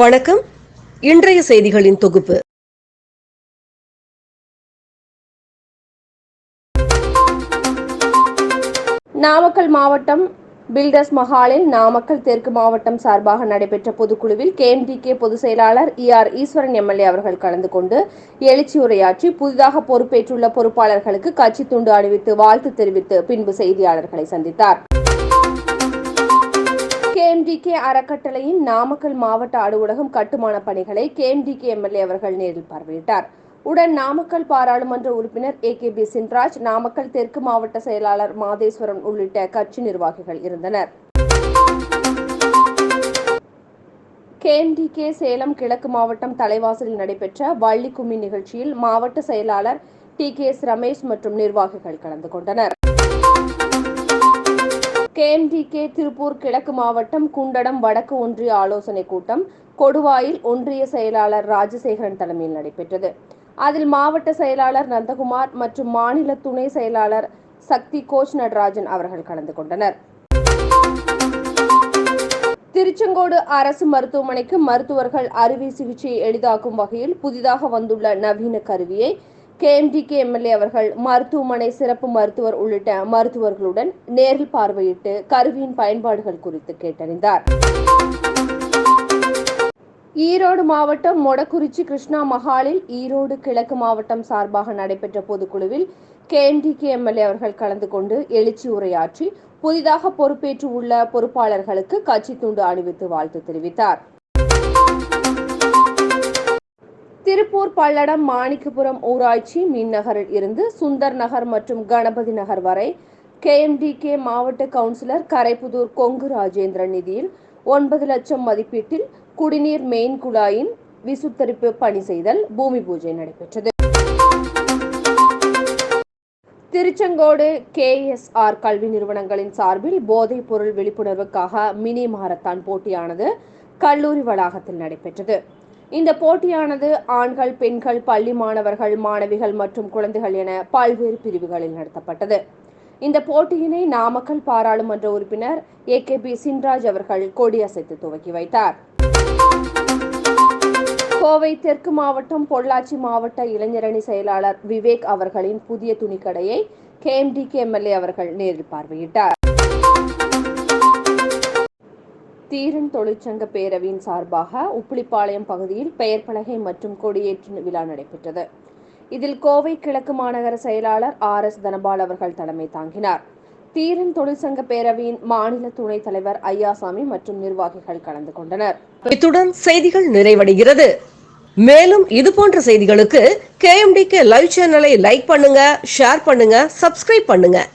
வணக்கம். இன்றைய செய்திகளின் தொகுப்பு. நாமக்கல் மாவட்டம் பில்டர்ஸ் மஹாலில் நாமக்கல் தெற்கு மாவட்டம் சார்பாக நடைபெற்ற பொதுக்குழுவில் கேஎம்டிகே பொதுச் செயலாளர் இ ஆர் ஈஸ்வரன் எம்எல்ஏ அவர்கள் கலந்து கொண்டு எழுச்சி உரையாற்றி புதிதாக பொறுப்பேற்றுள்ள பொறுப்பாளர்களுக்கு கட்சி துண்டு அணிவித்து வாழ்த்து தெரிவித்து பின்பு செய்தியாளர்களை சந்தித்தார். கேஎம்டிகே அறக்கட்டளையின் நாமக்கல் மாவட்ட அலுவலகம் கட்டுமான பணிகளை கேஎம்டிகே எம்எல்ஏ அவர்கள் நேரில் பார்வையிட்டார். உடன் நாமக்கல் பாராளுமன்ற உறுப்பினர் A K P Chinraj Namakkal தெற்கு மாவட்ட செயலாளர் மாதேஸ்வரன் உள்ளிட்ட கட்சி நிர்வாகிகள் இருந்தனர். கேஎம்டிகே சேலம் கிழக்கு மாவட்டம் தலைவாசலில் நடைபெற்ற வள்ளி கும்மி நிகழ்ச்சியில் மாவட்ட செயலாளர் டி கே எஸ் ரமேஷ் மற்றும் நிர்வாகிகள் கலந்து கொண்டனர். கேஎம்டிகே திருப்பூர் கிழக்கு மாவட்டம் குண்டடம் வடக்கு ஒன்றிய ஆலோசனைக் கூட்டம் கொடுவாயில் ஒன்றிய செயலாளர் ராஜசேகரன் தலைமையில் நடைபெற்றது. அதில் மாவட்ட செயலாளர் நந்தகுமார் மற்றும் மாநில துணை செயலாளர் சக்தி கோச் நடராஜன் அவர்கள் கலந்து கொண்டனர். திருச்செங்கோடு அரசு மருத்துவமனைக்கு மருத்துவர்கள் அறுவை சிகிச்சையை எளிதாக்கும் வகையில் புதிதாக வந்துள்ள நவீன கருவியை கேஎம்டிகே எம்எல்ஏ அவர்கள் மருத்துவமனை சிறப்பு மருத்துவர் உள்ளிட்ட மருத்துவர்களுடன் நேரில் பார்வையிட்டு கருவியின் பயன்பாடுகள் குறித்து கேட்டறிந்தார். ஈரோடு மாவட்டம் மொடக்குறிச்சி கிருஷ்ணா மஹாலில் ஈரோடு கிழக்கு மாவட்டம் சார்பாக நடைபெற்ற பொதுக்குழுவில் கேஎம்டிகே எம்எல்ஏ அவர்கள் கலந்து கொண்டு எழுச்சி உரையாற்றி புதிதாக பொறுப்பேற்று உள்ள பொறுப்பாளர்களுக்கு கட்சி துண்டு அணிவித்து வாழ்த்து தெரிவித்தார். திருப்பூர் பல்லடம் மாணிக்கபுரம் ஊராட்சி மின்நகரில் இருந்து சுந்தர் நகர் மற்றும் கணபதி நகர் வரை கேஎம்டிகே மாவட்ட கவுன்சிலர் கரைப்புதூர் கொங்கு ராஜேந்திரன் நிதியில் ஒன்பது லட்சம் மதிப்பீட்டில் குடிநீர் மெயின் குழாயின் விசுத்தரிப்பு பணி செய்தல் பூமி பூஜை நடைபெற்றது. திருச்செங்கோடு கேஎஸ்ஆர் கல்வி நிறுவனங்களின் சார்பில் போதைப் பொருள் விழிப்புணர்வுக்காக மினி மாரத்தான் போட்டியானது கல்லூரி வளாகத்தில் நடைபெற்றது. இந்த போட்டியானது ஆண்கள் பெண்கள் பள்ளி மாணவர்கள் மாணவிகள் மற்றும் குழந்தைகள் என பல்வேறு பிரிவுகளில் நடத்தப்பட்டது. இந்த போட்டியினை நாமக்கல் பாராளுமன்ற உறுப்பினர் ஏ. கே. பி. சின்ராஜ் அவர்கள் கொடியசைத்து துவக்கி வைத்தார். கோவை தெற்கு மாவட்டம் பொள்ளாச்சி மாவட்ட இளைஞரணி செயலாளர் விவேக் அவர்களின் புதிய துணிக்கடையை கேஎம்டிகே எம்எல்ஏ அவர்கள் நேரில் பார்வையிட்டார். தீரன் தொழிற்சங்க பேரவையின் சார்பாக உப்பிலிப்பாளையம் பகுதியில் பெயர் பலகை மற்றும் கொடியேற்று விழா நடைபெற்றது. இதில் கோவை கிழக்கு மாநகர செயலாளர் ஆர் எஸ் தனபால் அவர்கள் தலைமை தாங்கினார். தீரன் தொழிற்சங்க பேரவையின் மாநில துணைத் தலைவர் ஐயாசாமி மற்றும் நிர்வாகிகள் கலந்து கொண்டனர். இத்துடன் செய்திகள் நிறைவடைகிறது. மேலும் இது போன்ற செய்திகளுக்கு கேஎம்டிகே லைவ் சேனலை லைக் பண்ணுங்க ஷேர் பண்ணுங்க சப்ஸ்கிரைப் பண்ணுங்க.